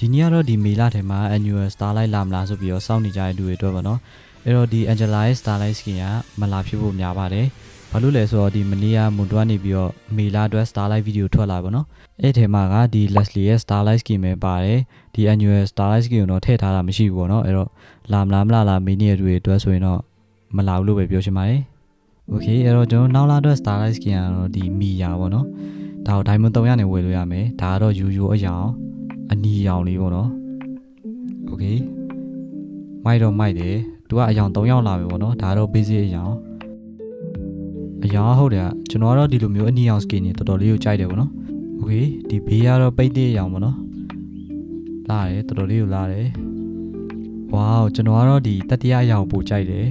ဒီနေ့ကတော့ဒီမေလထဲမှာ annual starlight လာမလားဆိုပြီးတော့စောင့်နေကြတဲ့လူတွေအတွက်ပေါ့နော်အဲ့တော့ဒီ Angela ရဲ့ starlight skin ကမလာဖြစ်ဖို့များပါတယ်ဘာလို့လဲဆိုတော့ဒီမနေ့ကမွန်တွားနေပြီးတော့မေလအတွက် starlight video ထွက်လာပါတော့အဲ့ထဲမှာကဒီ Leslie ရဲ့ starlight skin ပဲပါတယ်ဒီ annual starlight skin ကိုတော့ထည့်ထားတာမရှိဘူးပေါ့နော်အဲ့တော့လာမလားမလားလားမေးနေတဲ့လူတွေအတွက်ဆိုရင်တော့မလာဘူးလို့ပဲပြောချင်ပါတယ် Okay အဲ့တော့ကျွန်တော်နောက်လာအတွက် starlight skin ကတော့ဒီမီယာပေါ့နော်ဒါကို diamond 300နဲ့ဝယ်လို့ရမယ်ဒါကတော့ယူယူအယောင် အနီရောင်လေးပေါ့နော် Okay မိုက်တော့မိုက်တယ်သူကအယောင်3ယောက်လာပြီပေါ့နော်ဒါကတော့ basic အယောင်အယောင်ဟုတ်တယ်ကျွန်တော်ကတော့ဒီလိုမျိုးအနီရောင် skin တွေတော်တော်လေးကိုကြိုက်တယ်ပေါ့နော် Okay ဒီဘေးကတော့ပိတ်တဲ့အယောင်ပေါ့နော်လာတယ်တော်တော်လေးကိုလာတယ် Wow ကျွန်တော်ကတော့ဒီတတိယအယောင်ပိုကြိုက်တယ်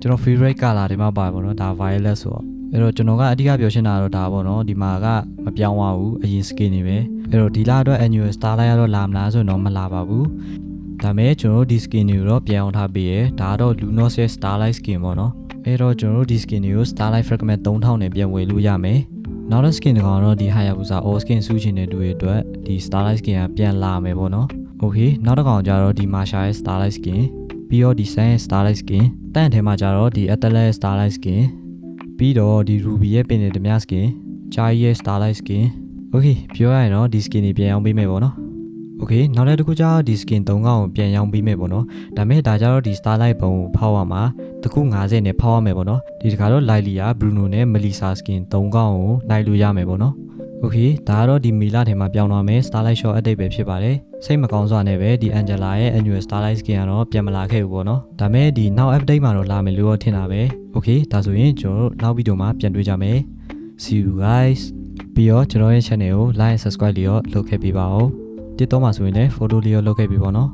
ကျွန်တော် favorite color တွေမှာပါပေါ့နော်ဒါ violet ဆိုတော့ အဲ့တော့ကျွန်တော်ကအဓိကပြောချင်တာတော့ဒါပေါ့နော်ဒီမှာကမပြောင်းပါဘူးအရင် skin တွေပဲအဲ့တော့ဒီလအတွက် annual starlight ကတော့လာမလားဆိုရင်တော့မလာပါဘူးဒါမဲ့ကျွန်တော်တို့ဒီ skin တွေကိုတော့ပြန်အောင်ထားပေးရဒါကတော့ Lunos ရဲ့ starlight skin ပေါ့နော်အဲ့တော့ကျွန်တော်တို့ဒီ skin တွေကို starlight fragment 3000နဲ့ပြန်ဝယ်လို့ရမယ်နောက်တဲ့ skin တကောင်တော့ဒီ Hayabusa all skin စူးချင်တဲ့သူတွေအတွက်ဒီ starlight skin ကပြန်လာမယ်ပေါ့နော် okay နောက်တစ်ကောင်ကျတော့ဒီ Masha ရဲ့ starlight skin ပြီးတော့ဒီ Sun ရဲ့ starlight skin တန့်ထဲမှာကျတော့ဒီ Atlas starlight skin ပြီးတော့ဒီ Ruby ရဲ့ပင်နေဓမြ skin ဂျာကြီးရဲ့ starlight skin okay ပြောရရင်တော့ဒီ skin တွေပြန်ရောင်းပေးမယ်ပေါ့နော် okay နောက်တစ်ခုကျတော့ဒီ skin 3កောင်ကိုပြန်ရောင်းပေးမယ်ပေါ့နော်ဒါမဲ့ဒါကြတော့ဒီ starlight ဘုံကိုဖောက်ရမှာတစ်ခု90နဲ့ဖောက်ရမယ်ပေါ့နော်ဒီတခါတော့ Lilia Bruno နဲ့ Melissa skin 3កောင်ကိုနိုင်လို့ရမယ်ပေါ့နော် Okay ဒါကတော့ဒီမီလာထဲမှာပြောင်းသွားမယ် Starlight Short update ပဲဖြစ်ပါတယ်စိတ်မကောင်းစွာနဲ့ပဲဒီ Angela ရဲ့ annual Starlight skin ကတော့ပြန်မလာခဲ့ဘူးပေါ့နော်ဒါမဲ့ဒီနောက် update မှာတော့လာမယ်လို့တော့ထင်တာပဲ Okay ဒါဆိုရင်ကျွန်တော်တို့နောက်ဗီဒီယိုမှာပြန်တွေ့ကြမယ် See you guys ပြီးတော့ကျွန်တော်ရဲ့ channel ကို like and subscribe လေးရောလုပ်ခဲ့ပေးပါဦးတစ်တော့မှာဆိုရင်လည်း photo လေးရောလုပ်ခဲ့ပေးပါနော်